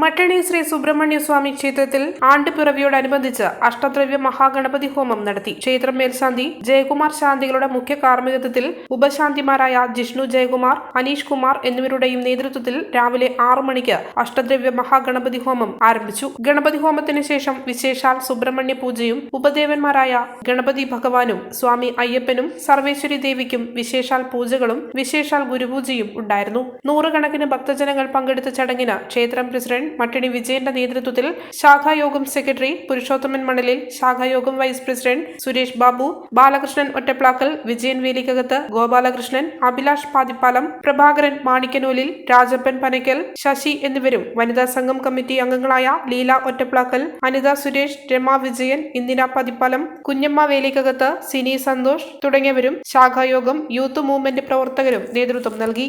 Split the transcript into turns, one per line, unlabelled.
മട്ടണി ശ്രീ സുബ്രഹ്മണ്യ സ്വാമി ക്ഷേത്രത്തിൽ ആണ്ടുപിറവിയോടനുബന്ധിച്ച് അഷ്ടദ്രവ്യ മഹാഗണപതി ഹോമം നടത്തി. ക്ഷേത്രം മേൽശാന്തി ജയകുമാർ ശാന്തികളുടെ മുഖ്യ കാർമ്മികത്വത്തിൽ ഉപശാന്തിമാരായ ജിഷ്ണു ജയകുമാർ അനീഷ് കുമാർ എന്നിവരുടെയും നേതൃത്വത്തിൽ രാവിലെ ആറു മണിക്ക് അഷ്ടദ്രവ്യ മഹാഗണപതി ഹോമം ആരംഭിച്ചു. ഗണപതി ഹോമത്തിന് ശേഷം വിശേഷാൽ സുബ്രഹ്മണ്യ പൂജയും ഉപദേവന്മാരായ ഗണപതി ഭഗവാനും സ്വാമി അയ്യപ്പനും സർവേശ്വരി ദേവിക്കും വിശേഷാൽ പൂജകളും വിശേഷാൽ ഗുരുപൂജയും ഉണ്ടായിരുന്നു. നൂറുകണക്കിന് ഭക്തജനങ്ങൾ പങ്കെടുത്ത ചടങ്ങിന് ക്ഷേത്രം പ്രസിഡന്റ് മട്ടിണി വിജയന്റെ നേതൃത്വത്തിൽ ശാഖായോഗം സെക്രട്ടറി പുരുഷോത്തമൻ മണലിൽ ശാഖായോഗം വൈസ് പ്രസിഡന്റ് സുരേഷ് ബാബു ബാലകൃഷ്ണൻ ഒറ്റപ്ലാക്കൽ വിജയൻ വേലിക്കകത്ത് ഗോപാലകൃഷ്ണൻ അഭിലാഷ് പാതിപ്പാലം പ്രഭാകരൻ മാണിക്കനൂലിൽ രാജപ്പൻ പനയ്ക്കൽ ശശി എന്നിവരും വനിതാ സംഘം കമ്മിറ്റി അംഗങ്ങളായ ലീല ഒറ്റപ്ലാക്കൽ അനിത സുരേഷ് രമ വിജയൻ ഇന്ദിര പതിപ്പാലം കുഞ്ഞമ്മ വേലിക്കകത്ത് സിനി സന്തോഷ് തുടങ്ങിയവരും ശാഖായോഗം യൂത്ത് മൂവ്മെന്റ് പ്രവർത്തകരും നേതൃത്വം നൽകി.